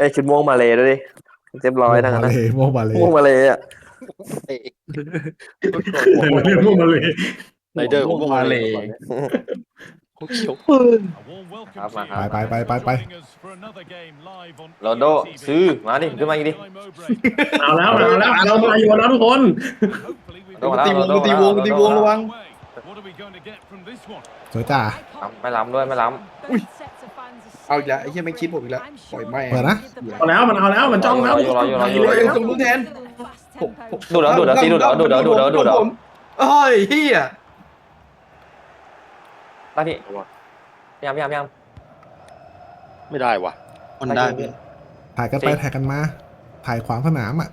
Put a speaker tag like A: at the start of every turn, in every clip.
A: ไอ้ชุดม่วงมาเลยด้วยดิเรียบร้อยทั้งนั้น
B: มา
A: นะ
B: เลยโมบาเลย
A: ม่วงมาเลยอะ
C: เรื่องพวกมันเลย
D: ไรเดอร์ผมมาเลยเขียว
A: ครับมาค
B: ไป
A: รับ
B: ไปไปไปไป
A: โรนลโดซื้อมาดิขึ้นมาอีกดิ
C: เอาแล้วเอาแล้วเรามาอยู่แล้วทุกคน
A: โรนลโด
D: ตีวง
A: โรนลโด
D: ตีวงตีวงระวัง
B: สวยจ้า
A: ไม่ล้ำด้วยไม่ล้
D: เอาอีกแล้วไอ้เหี้ยไม่คิดผมอีกแล้วปล่อยแม่
B: เปิดนะ
C: เอาแล้วมันเอาแล้วมันจ้องแล้ว
D: เลยตรงนู้นแทนผมผมำ
A: ดูดเอาดูดเอาตีดูดเอาดูดเอาดูดเอาดูดเอา
D: ผมเฮ้ยเฮีย
A: ได้พี่พยายามพยายามพยายาม
D: ไม่ได้วะมันได้ไหม
B: ถ่ายกันไปถ่ายกันมา ถ่ายขวางสนามอะ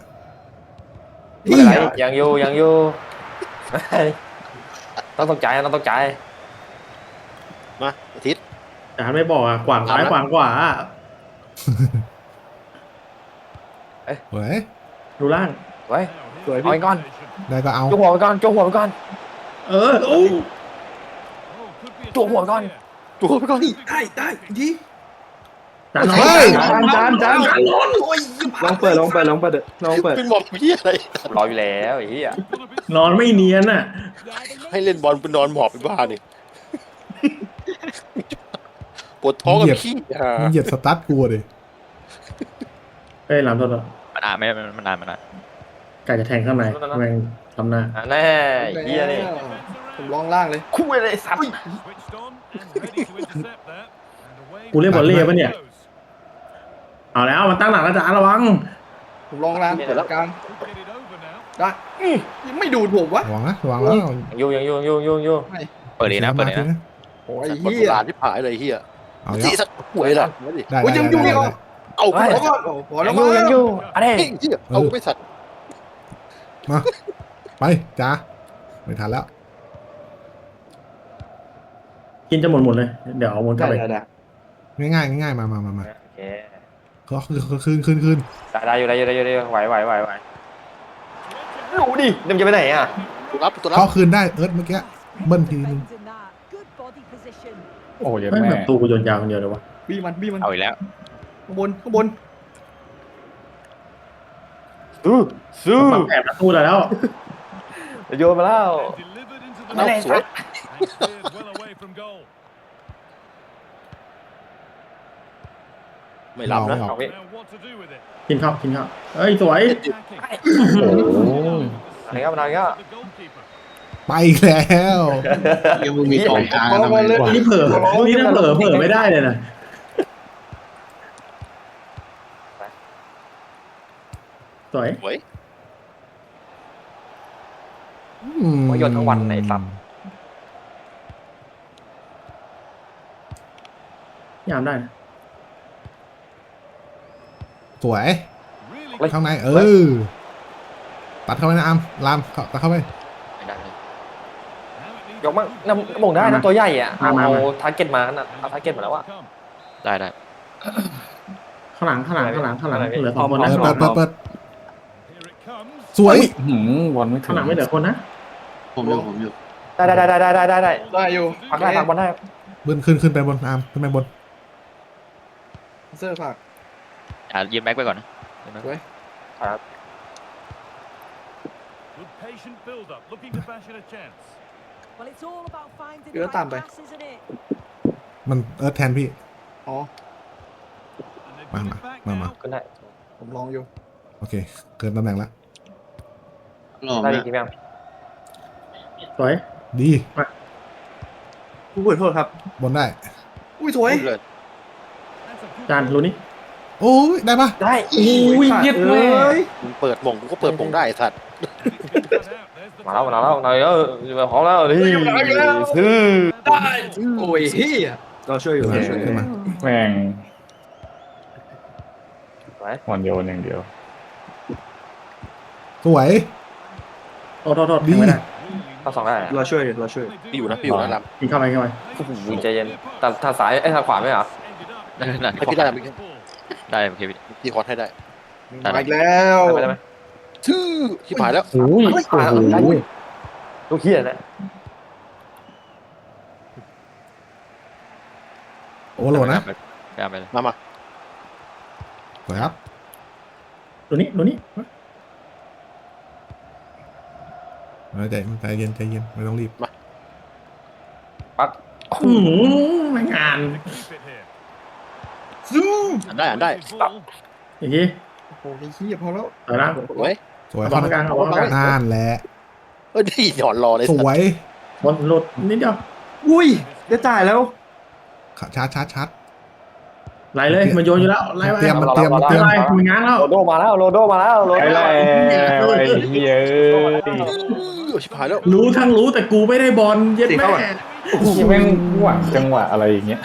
A: ไม่เป็นไรยังอยู่ยังอยู่ต้องตกใจต้องตกใจ
D: มาอาทิตย์
C: แต่ไม่บอกอะขวางซ้ายขวางขวา
B: สวย
C: ดูล่าง
A: ไว้
D: สวย
A: เอา
D: พี่
A: ไปก่อน
B: ได้ก็เอา
A: จุกหัวไปก่อนจุกหัวไปก่อน
C: เออโอ้
A: จุกหัวก่อน
D: ตัวไปก่อนได้ได้ดี
C: จาน
B: เฮ้ย
E: จานจานจาน
D: โอ้ย
E: ลองเปิดลองเปิดลองเปิดลองเปิด
D: เป็นหมอบเฮียอะไร
A: รออยู่แล้วไอ้เหี้ย
C: นอนไม่เนียนอะ
D: ให้เล่นบอลเป็นนอนหมอบเป็นบ้านี่ป วดท้องกับขี้อะ
B: มันเหยียดสตาร์ทกูอะดิ
C: เอ้ยหลามโทษ
F: มันอ่านไม่มันมันอ่านมันอ่าน
C: ไก่จะแทงข้างในแมงทำหน้า
A: อะแน่เหี้ยนี่
D: ผมลองล่างเลย
A: คุยเลยสัตว์
C: กูเล่นบอลเล่ปะเนี่ย เอาแล้วมันตั้งหลักแล้วจ้าระวัง
D: ผมลองล่างเปิดกลางได้ยังไม่ดูดผมวะ
B: ระวังนะระวังแล้ว
A: ยังอยู่ยังอยู่ยังอยู่ยังอยู่
F: เปิดดีนะเปิดดี
B: ที
F: นะ
D: โอ้ยเฮียที่ผายเลยเฮีย
B: เอา
D: จี
B: แล้ว
D: สักหวยละ
B: ได้
D: โอ้ย
B: ได้
D: ยัง
B: ได้
D: อยู่
B: ได้
D: นี่
B: ได้
D: เอาเอาพอแล้วพอ
A: ยั
D: แล้ว
A: งอยู่ยังอยู่อะไร
D: เฮ้ยเฮียเอาไม่สัตว์
B: มาไปจ้าไม่ทันแล้ว
C: กินจะหมดหมดเลย เดี๋ยวเอาหมดกลั
E: ได้
C: บไป
E: ได้ได้
B: ง่ายๆง่ายๆมามามามา
A: โอเค
B: ก็คือคืนคืนคืน
A: ได้ได้อยู่ได้อยู่ได้อยู่ได้อยู่ไหวไหวไหวไหวรู้ดิเดี๋ยวมันจะไปไหนอะ
D: ตัวรับตัวรับ
B: เขาคืนได้เอิร์ธเมื่อกี้เบิ้ลทีนึง
E: โอ้ย
C: ไม่
E: แม่
C: แบบตูกูโยนยาวคนเดียวเลยวะ
D: บี้มันบี้มัน
F: เอาอีกแล้ว
D: ข้างบนข้างบน
A: สู้สู้
C: ปังแอบประตูได้แล้ว
A: โยนมาแล้ว
D: เอาสวยไม่รับนะ
A: เอาพี่
C: กินข้าวกินข้าวเอ้ยสวย
A: อะไรครับอะไรครับ
B: ไปอีกแล้ว
E: ยังมึงมีกองกลาง
D: เพราะว่าเล่น
C: นี่เผลอนี่ถ้าเผลอเผลอไม่ได้เลยนะสวย
D: สวย
B: อืม
A: โยนทั้งวันไหนสัตว์
C: ยามได้นะ
B: สวย ข้างในเออ ตัดเข้าไปนะอามลามเข้าตัดเข้าไป
F: ไม่ได้เลย
A: ยกมั่งน้ำมงได้นะตัวใหญ่อะเอาทาร์เก็ตมานะเอาทาร์เก็ตมาแล้วอะ
F: ได้ได้
C: ข้างหลังข้างหลังข้างหลังข้างหลังเหลือสองคน
B: เปิ
C: นะ
B: ดเปิดเปิดเปิดสวย
E: หืมบอลไม่ถึ
C: ข้างงหลังไม่เหลือคนนะ
E: ผมอยู่ผมอยู่
A: ได้ได้ได้ได้ได้ได้ได้
D: ได้อยู่
A: พักได้พักบอลได้
B: เบิ้ลขึ้นขึ้นไปบนอามขึ้นไปบน
D: เซอร์ฝาก
F: อ่ายืนแบ็กไปก่อนนะยืนแบ็ค
A: ครับ
B: มันเอิร์ธแทนพี่
D: อ๋อ
B: มามามามา
A: ขึ้นได้
D: ผมลองอยู่
B: โอเค เกินตำแหน่งแล้ว
E: รอบ
A: ได้ดี
E: นะ
A: กี่แม่ง
C: สวย
B: ดี
E: ผู้เปิดโทษครับ
B: บนได้
D: อุ้ยสวย
F: เลย
C: จานรู้นี่
B: โอ้ยได้ปะ
A: ได้
E: อุ้ยยึดแม่
D: มึงเปิดมงกูก็เปิดมงได้ไอ้สัตว์
A: มาแล้วมาแล้วหน่อยเออพร้อมแล้วนี่ซื้อ
D: โอ้ยเฮีย
E: เราช่วยอยู่
B: ขึ้น
E: เรา
B: มา
E: ช่วยอยู่
B: ขึ้นมา
G: แม่ง
A: ไหว
G: วันโยนอย่างเดียว
B: สวย
C: โทษโทษโทษแทงไม่ได้
A: เข้าสองได้
E: เราช่วยอยู่เราช่วย
D: พี่อยู่นะพี่อยู่นะล
C: กินเข้าไปเข้าไป
A: วิใจเย็นแต่ถ้าสายไอ้ทางขวาไม่เหรอ
F: ได้ได้ำ
D: ให้พี่ได้ไหม
F: ได้โอเคพี่
D: พี่คอร์สให้ได้
F: ได้
D: มาอีกแล้ว
A: ได้ไหม ได้ไหม
D: ชื่อที่หายแล้ว
G: โอ้ยโอ้โห
A: ลูกเฮียนะ
B: โอ้โหลดนะ
F: ไปไปไปเลย
D: มามา
B: สวยครับ
C: ตัวนี้ตัวนี้
B: เออใจใจเย็นใจเย็นไม่ต้องรีบ
A: ปัก
C: อืมไม่งาน
H: อ่านได้อ่านได้
C: อย่างงี้
D: โอ้โหไอ้เหี้ยพอแล้ว
C: เอาละ
H: เว้ย
B: สวย
C: เอาบอลกลางเอาบอลกลาง
B: นั่นแหละ
H: เอ้ยนี่หย่อนรอเลย
B: สวย
C: บอลหลุดนิดเดียว
E: อุ้ยจะจ่ายแล้ว
B: ชาร์จชาร์จชาร์จ
C: ไหลเลยมันโยนอยู่แล้วไหลไป
B: เตรียมมันเตรียมมันเตรียม
C: ไหลมันง้างแล้ว
A: โรโดมาแล้วโรโดมาแล้วโร
G: ไอ้
A: โด
G: แล้วไอ้เหี้ยเอ้ย
H: อื้อชิบหายแล้ว
C: รู้ทั้งรู้แต่กูไม่ได้บอลเย็ดแม่
G: ที่แม่งหวังจังหวะอะไรอย่างเงี้ย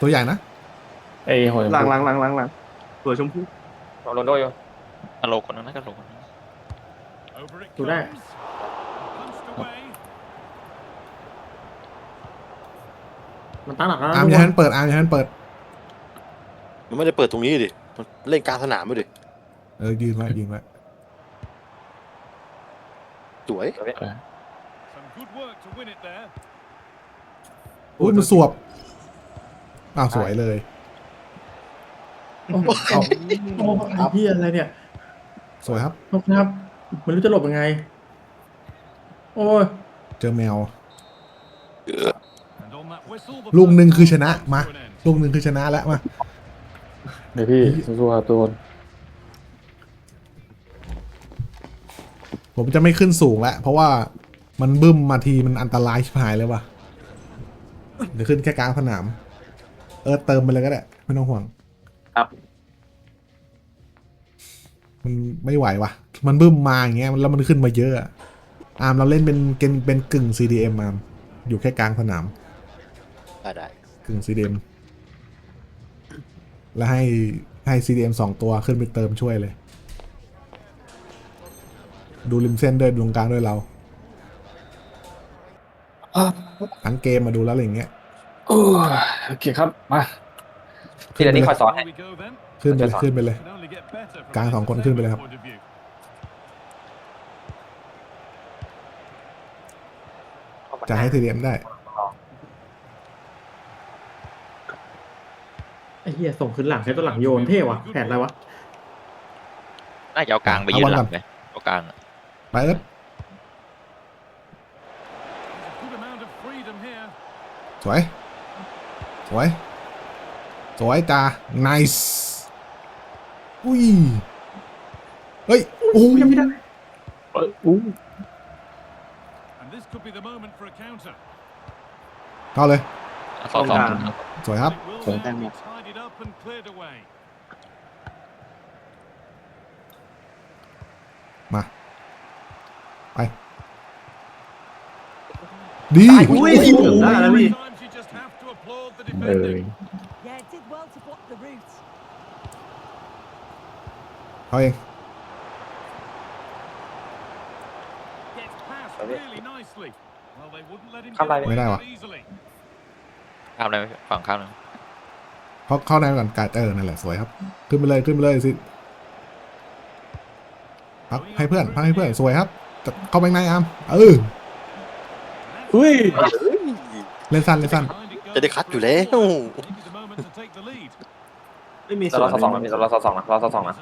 B: ตัวใหญ่นะ
G: ไอ้หัว
E: หลังหลังหลังหลังหลังตัวชมพู
A: โรโดอยู่
F: อโลคนนั้นนะก็โลคนนั้น
C: ดูได้มันตั้งหลักแล้ว
B: อาร์มอย่าให้มันเปิดอาร์มอย่าให้มันเปิด
H: มันไม่ได้เปิดตรงนี้ดิมันเล่นกลางสนามไม่ดิ
B: เออยืนไว้ยืนไว้
H: สวย
B: อุ้ยมันสวบอ้าวสวยเลย
C: โอ้โหเอาโอ้โหไอ้เหี้ยอะไรเนี่ย
B: สวยครับ
C: ขอบคุณครับไม่รู้จะหลบยังไง โอ้ย
B: เจอแมว ลูกหนึ่งคือชนะมาลูกหนึ่งคือชนะแล้วมา
G: เดี๋ยวพี่สู้ๆครับทุกคน
B: ผมจะไม่ขึ้นสูงแล้วเพราะว่ามันบึ้มมาทีมันอันตรายชิบหายเลยว่ะเดี๋ยวขึ้นแค่กลางสนาม เออเติมไปเลยก็ได้ไม่ต้องห่วง
E: ครับ
B: มันไม่ไหวว่ะมันบึ้มมาอย่างเงี้ยแล้วมันขึ้นมาเยอะอะอาร์มเราเล่นเป็นเป็นเป็นกึ่ง CDM อาร์มอยู่แค่กลางสนาม
H: ได้ได้
B: กึ่ง CDM แล้วให้ให้ CDM สองตัวขึ้นไปเติมช่วยเลย ดูริมเส้นด้วยดูตรงกลางด้วยเรา ทั้งเกมมาดูแล้วอะไรอย่างเงี้ย
G: โอเคครับ มา
A: พี่เดนนี่คอยสอนให้
B: ขึ้นไปเลยขึ้นไปเลย กลางสองคนขึ้นไปเลยครับ จะให้ CDM ได้
C: ไอ้เหี้ยส่งขึ้นหลังใช้ตัวหลังโยนเท่ว่ะแผนอะไรวะ
F: น่าจะเอากลางไปยืนหลังเลยเอากลางอะ
B: ไปเอิร์ธสวย สวย สวยจ้า nice อุ้ย เฮ้ย โอ้ย
E: ยังไม่ได้
G: อู้
B: เข้าเลย
F: สองสอง
B: สวยครับ
G: สวยแต้มเนี่ย
B: มา ไป ดี
E: อุ้ย ได้แล้วพี่
G: เออ
I: Yeah, it did well to block the route.
B: เขาเอง
A: ข้ามได้ไหม
B: ไม่ได้วะ
F: ข้ามได้ไหมฝั่งข้ามนึง
B: เขาเข้าในก่อนกาดเออนั่นแหละสวยครับ ขึ้นไปเลยขึ้นไปเลยสิพักให้เพื่อนพักให้เพื่อนสวยครับจะเข้าไปในอาร์มเออ
G: อุ้ย
B: เล่นสั้นเล่นสั้น
H: จะได้คัดอยู่แล้ว
E: ไม่มี
A: แต่เราสอดสองนะมีแต่เราสอดสองนะเราสอดสองนะ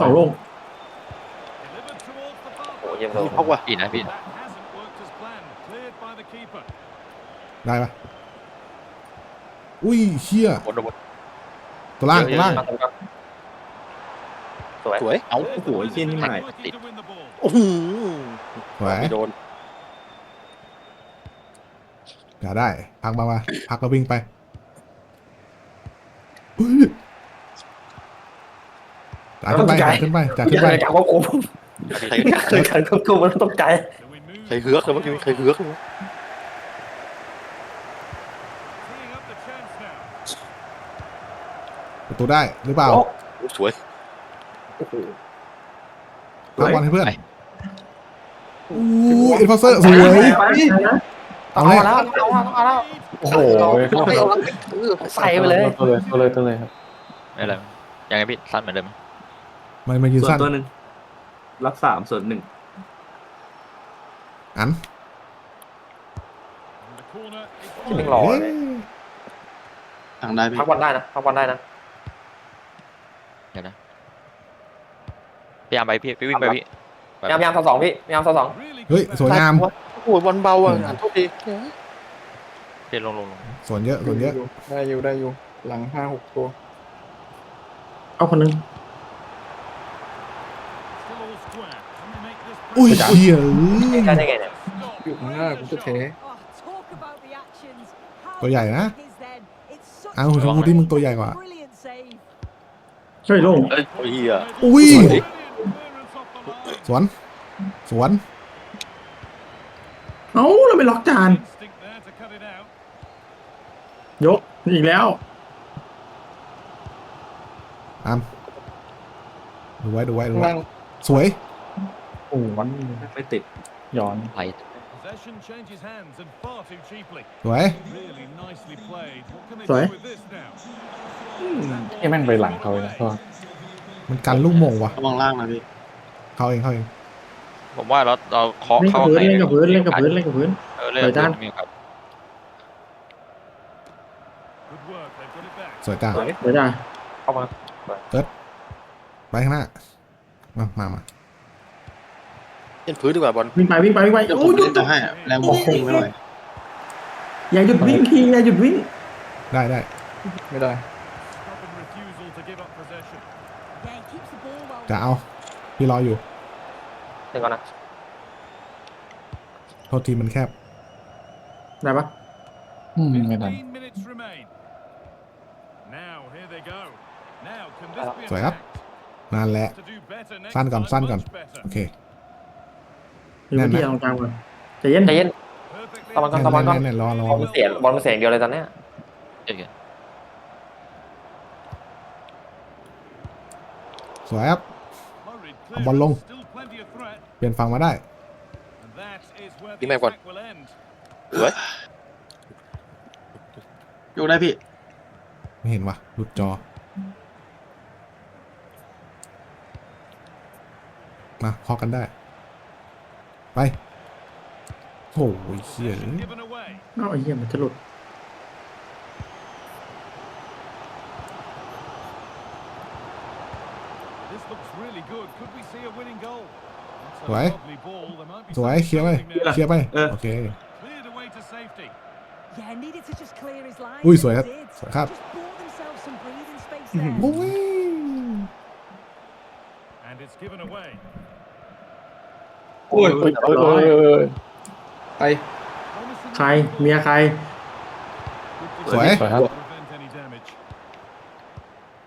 C: สองลง
A: โอ้ยเยี่ยมเล
H: นี่
A: ย
H: พักว่ะ
F: พี่นะพี่นะ
B: ได้ปะอุ้ยเชี่ย
F: บนบน
B: ตัวล่างตัวล่าง
A: สวย
H: สวย
E: เอ้าโอ้โหไอ้เหี้ยนี่ใหม่
F: ติด
H: โอ้โห
B: สวย
H: ไม่โดน
B: อย่าได้ พักมามาพักแล้ววิ่งไปอุ๊ย จ่ายขึ้นไปจ่ายขึ้นไปจ่ายขึ้นไป
A: การควบคุม
H: ใคร
A: การควบคุมมันต้องใจ
H: ใครเฮือกเลยเมื่อกี้ใครเฮือกเลย
B: ประตูได้หรือเปล่า
H: โอ้สวย
B: พักบอลให้เพื่อนอู้เอ็นฟอร์เซอร์สวย
A: เอา
B: เอาเลย
A: แล้วเอาแล้วเอาแล้ว
G: โอ้โห
H: ไม่เอาละเออ
A: ใส่ไปเลย
G: ตัวเลยตัวเลยตัวเลยครับ
F: ไม่เป็นไรยังไงพี่สั้นเหมือนเดิมไห ม
B: มันมายืน
E: ส่วน
B: สั้น
E: ตัวหนึ่งรับสามส่วนหนึ่ง
B: อัน
A: ที่มึงรอ
B: เอ๊ะ
A: เลย
H: ทางได้พี่
A: พักบอลได้นะพักบอลได้นะ
F: เดี๋ยวนะพยายามไปพี่พี่วิ่งไปพี่
A: พยายามพยายามสองสองพี่พยายามสองสอง
B: เฮ้ยสวยงาม
H: โอ้โหบอลเบาอะอ่านโทษที
F: พี่ลงลงลง
B: สวนเยอะสวนเยอะ
D: ได้อยู่ได้อยู่หลังห้าหกตัว
C: เอาคนนึง
B: อุ้ยเฮีย
A: ได้ได้ไงเนี่ย
D: อยู่ข้างหน้ากูจะเท
I: Oh, talk about the actions. How
B: ตัวใหญ่นะ
I: big is then? It's such
B: อ้าวชมพูที่มึงตัวใหญ่กว่า
I: a brilliant save.
C: ช่วยโล่ง
H: เอ้ยโอ้ยเฮีย
B: อุ้ย
G: สวย
B: สวน สวน
C: เอ้าเราไปล็อกจาน ยก อีกแล้ว
B: อามดูไว้ดูไว้ดู
D: ข้าง
B: ไว้
D: ล่าง
B: สวย
G: โอ้มัน
E: ไม่ติด
G: ย้อน
F: ไป
G: Possession changes hands and far too cheaply.
B: สวย
G: Really nicely played. What can they
C: สวย
G: do with this now? นี่แม่งไปหลังเขาเลยนะเพราะว่า
B: มันกันลูกโมงว่ะ
H: ระวังล่างนะพี่
B: เข้าเองเข้าเอง
F: ผมว่าเราเราเคาะ
C: เล่น
F: เข้า
C: กับพื้น
F: ใน
C: เล่นกับพื้นเล่นกับพื้นเล่นกับพื้น
F: เออเล่น
C: เปิดด้าน
F: มีโอกาส
G: Good work. They've got it back.
B: สวยจ้า
C: เดี๋ยวได้
A: เข้ามา
B: ไปข้างหน้ามามามา
H: เล่นพื้นดีกว่าบอล
C: วิ่งไปวิ่งไปวิ่งไป
H: เดี๋ยวผ
C: โอ้
H: ม
C: ยหยุ
H: เล่
C: ด
H: นจะให้อะแรงบวกพุ่งไม่ไหว
C: อย่าหยุดวิ่งทีอย่าหยุดวิ่ง
B: ได้ได้
D: ไม่ได้
G: Stubborn refusal to give up possession.
I: Yeah, he keeps the ball well.
B: จะเอา พี่รออยู่
A: เดี๋ยวก่อนนะ
B: โทษทีมันแคบ
C: ได้ปะ
G: อืมไม่ทัน15 minutes remain. Now, here they go. Now, can this be
B: สวยครับ
G: attacked?
B: นั่นแหละ
G: To do better next
B: สั้นก่อน
G: time,
B: สั้นก่อน
G: much better.
B: โอเค
C: อยู่ที่ตรงกลางก่อนใจเย็น
A: ใจเย็น
G: Perfectly
A: ตะวันก่อนตะวันก่อน
B: แน่นๆรอรอบ
A: อลมันเสียบอลมันเสียอย่างเดียวเลยตอนเนี้ย
F: เดี๋ยว
B: สวยครับ
G: Hurried
B: เอาบอลลง
G: Still plenty of threat,
B: เปลี่ยนฝั่งมาได้
G: and that is where
H: พี่
G: the
H: แม่ก่อน
G: attack will end.
H: สวยโยกได้พี่
B: ไม่เห็นว่ะหลุดจอ มาพอกันได้ ไปโอ้ยเชี่ย
G: Given away.
C: เอ้าไอ้เหี้ยมันจะหลุด
G: This looks really good. Could we see a winning goal? That's a
B: Right.
G: lovely ball. There might be
B: สวย
G: something
B: เคลียร์ไป
G: something there.
B: เคลียร์ไป
E: เออ
B: โอเค
G: Cleared away to safety.
I: Yeah, needed to just clear his line.
B: อุ้ย
I: and
B: สวยครับ
I: did.
B: สวยครับ
I: Just bought themselves some breathing space
D: อื้อหื อ
I: there.
B: โอ้ย
G: And it's given away.
D: โอ้ย
G: Good
D: เอ้ยเอ้ยเอ้ยเอ้ยไป
G: Promising
C: ใครเมียใคร
G: Good
B: สวย
G: defense to to prevent any damage.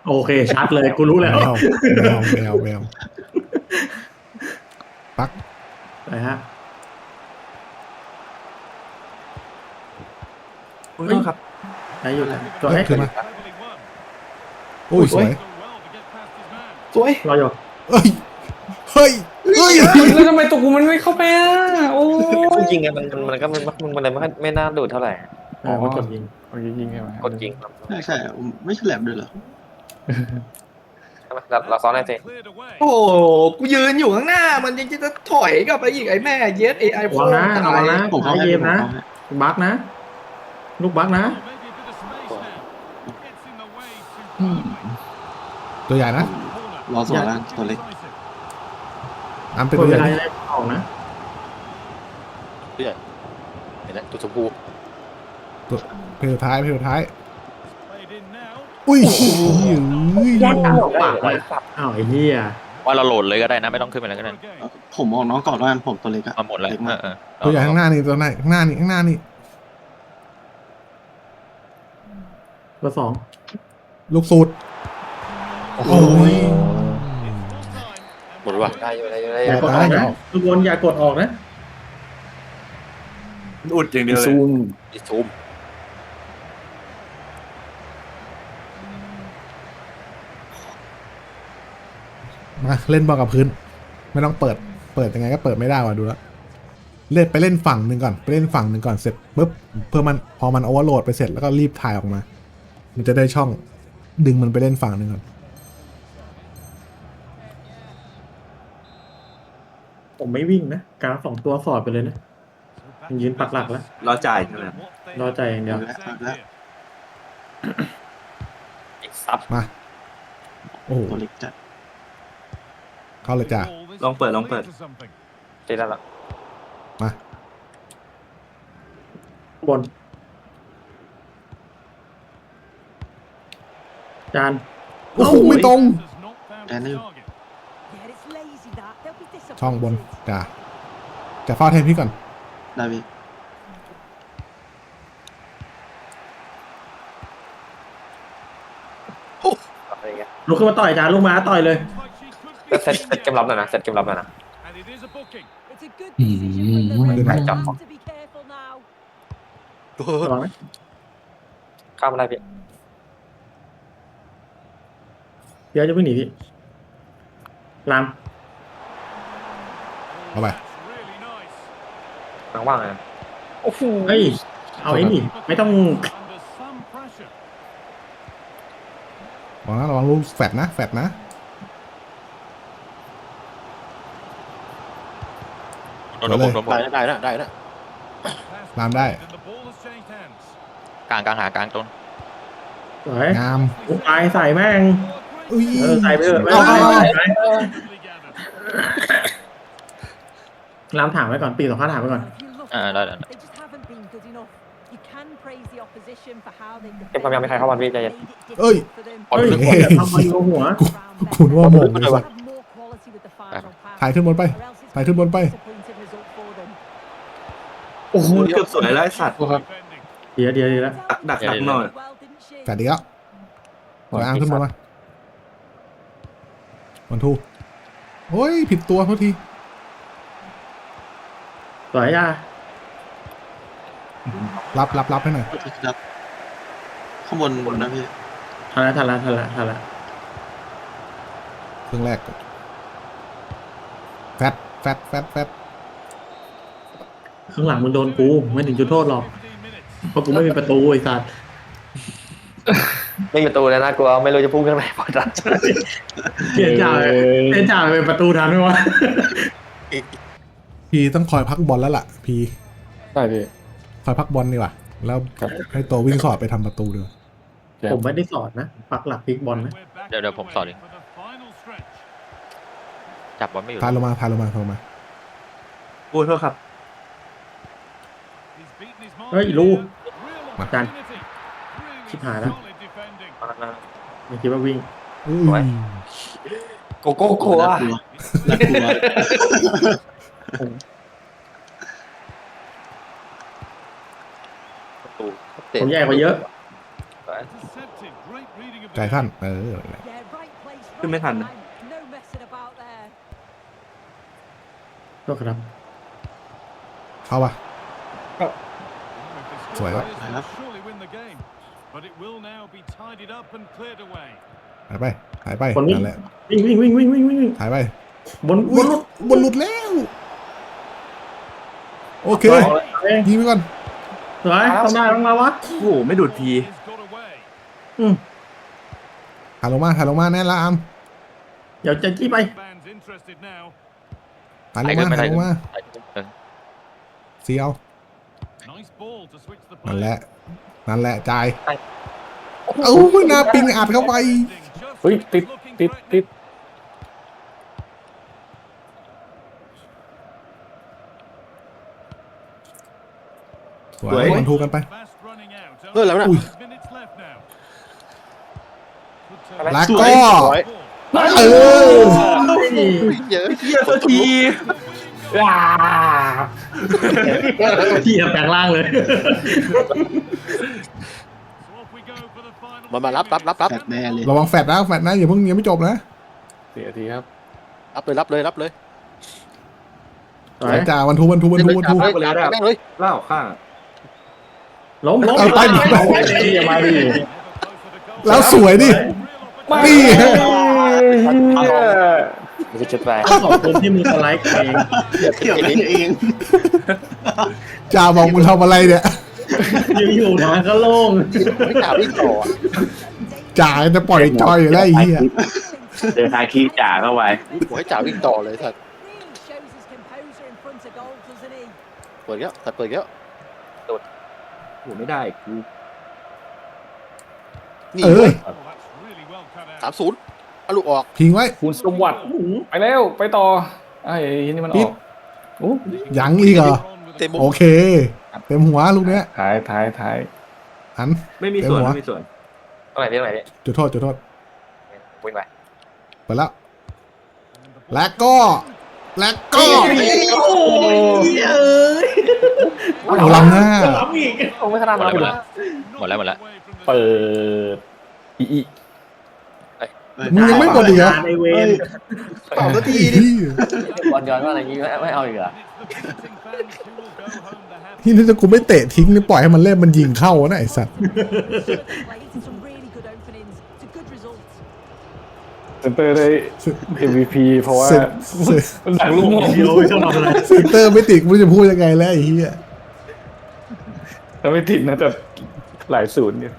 C: โอเค ชัดเลยกูรู้แล้ว
B: แมวแมวแมวแมวปัก
C: ไปฮะ
E: คุณต้องครับ
C: ได้อยู่แล้วตัว
B: เฮ้
C: ให้
B: ยขึ้นมา
G: Cleverly won.
B: โอ้ยสวย
G: Done well to get past his man.
D: สวย
C: รออยู่
B: เอ้ย เฮ้ย เฮ้ย
G: แล้วทำไมตัวกูมันไม่เข้าไปอะโอ้
A: จริงๆอะมันมันมันก็มันมันมันเลยไม่ค่อยไม่น่าดูดเท่าไหร่
C: เออมันกดยิง
G: โอเคยิงใช่ไหม
A: กดยิงครับ
H: ใช่ใช่ไม่ฉลบด้วยเหรอ
A: ใช่ไหมเราเราซ้อนได้สิ
G: Cleared away.
D: โอ้โหกูยืนอยู่ข้างหน้า มันยังจะถอยกลับไปอีกไอ้แม่เย็ดเอไอ
C: ระวังนะระวังนะ
H: ผม
C: หา
H: เข้าให้
C: เกมนะ
H: ผมเข้าให้
C: บักนะ ลูกบักนะ
G: Oh, maybe a bit of space now. Gets in the way too
B: ตัวใหญ่นะ
G: Corner.
H: รอส่วนล่างตัวเล็ก
G: Decisive.
B: อันเป็น
C: ก
B: ตั
C: ด
B: ว
C: เว
B: ใหญ่
C: ลาจะได้ออกนะ
H: ตัวใหญ่เห็นไหมตัวชมพู
B: ตัวเพลสุดท้ายเพลสุดท้าย
G: Played in now.
B: อุ้ยเฮ้ย
A: แย่งกันปากไว้สับ
C: อ้าวไอ้เหี้ย
F: ว่าเราโหลดเลยก็ได้นะไม่ต้องขึ้นไปแล้วก็ได้
G: Again.
H: ผมมองน้องก่อนแล้วกันผมตัวเล็กอะ
F: มาหมดเลย
H: เล็ก
F: เอ
H: มาก
F: อเออ
B: ตัวใหญ่ข้างหน้านี่ตัวไหนข้างหน้านี่ข้างหน้านี่
C: เบอร์สอง
B: ลูกสูตรโอ้ย
H: หมดเลย ว่ะ
A: ได้อยู่ได้อยู่ได้อ
C: อย่า
A: ยู่
C: กดออกนะทุกคนอย่ากดออกนะ
E: อุดอย่างเดียวเลย
G: ซูม
H: ดิซูม
B: มาเล่นบอลกับพื้น ไม่ต้องเปิด เปิดยังไงก็เปิดไม่ได้ว่ะดูแล้วเล่นไปเล่นฝั่งหนึ่งก่อนไปเล่นฝั่งหนึ่งก่อนเสร็จปุ๊บเพื่อมันพอมันโอเวอร์โหลดไปเสร็จแล้วก็รีบถ่ายออกมา มันจะได้ช่องดึงมันไปเล่นฝั่งหนึ่งก่อน
C: ผมไม่วิ่งนะกราฟสองตัวฟอร์ดไปเลยนะยืนปักหลักแล้ว
E: รอจ่ายใช่ไหม
C: รอใจอย่างเดียว
H: แล้วแล้ว
A: อีกซับ
B: มาโอ้โห
E: ตัวเล็กจัด
B: เข้าเลยจ้ะ
E: ลองเปิดลองเปิด
A: ตีได้ละ
B: มา
C: บน จาน
B: โอ้โหไม่ตรง
I: Yeah, it's
B: ช่องบนจ้ะจะเฝ้าแทนพี่ก่อน
E: ได้พี่
A: อะไรอย่างเงี้ย
C: ลุกขึ้นมาต่อยจานลุกมาต่อยเลย
A: แล้วเซตเซตเกมรับหน่อยนะเซตเกมรับหน่อยนะ
I: It's a good decision from the
B: Good night,
I: referee.
B: John.
I: Have to be careful now.
C: ระวังนะ
A: ข้ามมาได้พี่
C: เดี๋ยวจะเพิ่งหนีพี่ลาม
B: เอาไป
A: ทางว่างเลยนะโอ้โห
C: เฮ้ย เอาไอ้นี่ ไม่ต้อง
B: ระวังนะระวังลูกแฟดนะ แฟดนะ
F: โดนผมโดนผม
H: ได้นะได้นะได้นะ
B: ตามได้
F: กลางกลางหากลางต้น
C: สวย
B: งาม
C: ลุกไปใส่แม่ง
B: อุ้ย
C: เออใส่ไปเถอะไม่
B: เอา
C: ไม่
B: เอา
C: ไม่
B: เอา
C: ไม่ ลามถามไว้ก่อนปีสองข้าถามไว้ก่อน
I: If you look
F: อ่า
I: at
F: ได้
I: it,
F: ได้
I: they just haven't been good enough. You can praise the opposition for how they've
A: เกมความยังไม่ใครเข้ามาพี่ใจเย็น
I: made it
B: เอ้ย
I: difficult for them.
C: เฮ้ย
B: เฮ้ย
C: อย่าทำมาอยู่หัว
B: คุณว่าหมงเลย
I: Have
B: สัตว์
I: more quality with the final pass,
B: ถ่ายขึ้นบนไป
I: or else it's
B: ถ่ายขึ้นบนไป
I: disappointing result for them.
E: โอ้โหเกือบสวยแล้วไอ้สัตว์
C: เดี๋ยวเดี๋ยวเดี๋ยว
E: ดักดักดักหน่อย
I: Well, didn't she?
B: แฟดอีกแล้วปล่อยอ้างขึ้นบนมาวันทู โอ้ย ผิดตัวโทษที
C: ส วยย่า
B: รับรับรับให้หน่อย
E: ดักข้างบนบนนะพี่
C: ทันละทันละทันละทันละ
B: เครื่องแรกก่อนแฟดแฟดแฟดแฟด
C: ข้างหลังมึงโดนกูไม่ถึงจุดโทษหรอกเพราะกูไม่มีประตูไอ้สัตว์
A: ไม่อยู่ประตูเลยนะกลัวไม่รู้จะพุ่งขึ้นไปพอจัด
C: เปลี่ยนจ่าเปลี่ยนจ่าเป็นประตูทันไหมวะ
B: พีต้องคอยพักบอลแล้วล่ะ พี
D: ใช่พี่
B: คอยพักบอลดีกว่า แล้ว
D: ครับ
B: ให้ตัววิ่งสอดไปทำประตูดีกว่า
C: ผมไม่ได้สอนนะ ปักหลักพลิกบอลนะ
F: เดี๋ยวเดี๋ยวผมสอนเอง จับบอลไม่อยู่
B: ทายลงมาทายลงมาทายลงมา
E: โอ้ยโทษครับ
C: เฮ้ยลูก
B: มา
C: จันชิบหายแล้ว ไม่คิดว่าวิ่ง
B: อุ้
A: สวย
B: ย
A: โกโก้กลัว
E: น่ากลัวน่ากลัว
A: ประตู
C: ผมแย่กว่าเยอะ
B: ใจท่านเออ
I: Yeah, right place,
E: ขึ้นไม่
I: right
E: ทัน
I: time. No messing about there.
C: ก็ครับ
B: เข้าปะ สวยครับ
E: ครับ
G: But it will now be tidied up and cleared away.
B: หายไปหายไป
C: คนนี้
B: นั่นแหละ
C: วิ่งวิ่งวิ่งวิ่งวิ่งวิ่งวิ่ง
B: หายไป
C: บนบ
B: อุ้ย
C: นรถ
B: บนหลุดแล้ว โอเค
C: เอ้ย
B: ยิงไปก่อน
C: สวยต้องได้ต้องมาวะ
E: โอ้โหไม่ดูดพี
G: He's got away.
C: อืม
B: ถ่ายลงมาถ่ายลงมาแน่ละอาม
C: เดี๋ยวจะจี้ไป
G: Fans interested now.
B: ถ่ายลงมาถ่ายลงมาเสียว
G: Nice ball to switch the
B: นั่น
G: play.
B: แหละนั่นแหละจ่ายเอ้าหน้าปิงอัดเข้าไป
D: เฮ้ยติดติดติด
B: สวยบอลทูกันไป
G: Fast running out.
H: เฮ้ยแล้วนะ
B: อุ้ย
G: Minutes left now.
B: แล้ว
H: สว
B: ก็
H: ยสวย
B: เออ
H: เยอะ
E: เฮียสักที
C: ที่แปลงร่างเลย
G: So off we go for the final.
H: มามารับรับรับรับ
E: แฟดแน่เลย
B: ระวังแฟดนะแฟดนะอย่าเพิ่งยังไม่จบนะ
D: เสียทีครับ
H: รับเลยรับเลยรับเลย
C: สว
B: สายยจ่าวันทูวันทูวันทูวันทู
H: เล่นเลยแม่งเลย
E: เล่าข้าง
C: ล้มล้ม
B: เอาไปดิ
C: อย่ามาดิ
B: แล้วสวยดิ นี่
A: มันจะจุดไป
C: ขอบคุณที่มึงสไลด์เอง
E: เกี่ยวกันเอง
B: จ่าบอกมึงทำอะไรเนี่ย
C: อยู่อยู่ทางก็โล่ง
H: ไม่กล่าววิ่งต่ออะ
B: จ่าจะปล่อยจอยอยู่แล้วไอ้เหี้ย
E: เจอทาคีจ่าเข้าไป
H: ผมให้จ่าวิ่งต่อเลยสัตว์
I: Really shows his composure in front of goal, doesn't he?
H: เปิดเงี้ยสัตว์เปิดเงี้ย
E: โอ้ไม่ได้กู
H: นี่
B: เออ
G: Oh, that's really well cut out.
H: สามศูนย์เอาลูกออก
B: พิงไว้
J: คุณสมวัติไปแล้วไปต่อไอ้นี่มันอ
B: ปิ
J: อ
B: ด
J: กโอ้
B: ยังอีกเหรอ
H: เต็มมุม
B: โอเค เต็มหัวลูกเนี้ย
J: ท้ายท้ายท้าย
B: หัน
E: ไม่มีส่วน
B: เต็มหัว
E: ไม่มีส่วน
G: ตรงไหนพี่ตรงไหนพี่
B: จุดโทษจุดโทษ
G: วิ่งไป
B: ไปแล้วและก็ และก็เอาล้ำหน้า
G: โอ้ไม่ขนาด
F: หมด
G: นั้น
F: แล้วหมดแล้วหมดแล้ว
J: เปิดอีอี
B: มึงยังไม่หมดอีกเหรอ
C: ในเวร
E: เป่าสักที
B: เหี้ย
G: บอลย้อนว่าอะไรอย่างงี้ไม่ไม่เอาอีกเหรอ
B: ที่นี่ถ้ากูไม่เตะทิ้งนี่ปล่อยให้มันเล่นมันยิงเข้านะไอ้สัตว์
J: เซนเตอร์ได้ MVP เพราะว่า
B: เสร็จเสร็จ
J: มันดักลูกโมง
C: เดียวไม่ต้องทำอะไร
B: เซนเตอร์ไม่ติดกูจะพูดยังไงแล้วไอ้เหี้ย
J: ถ้าไม่ติดนะแต่หลายศูนย์เนี่ย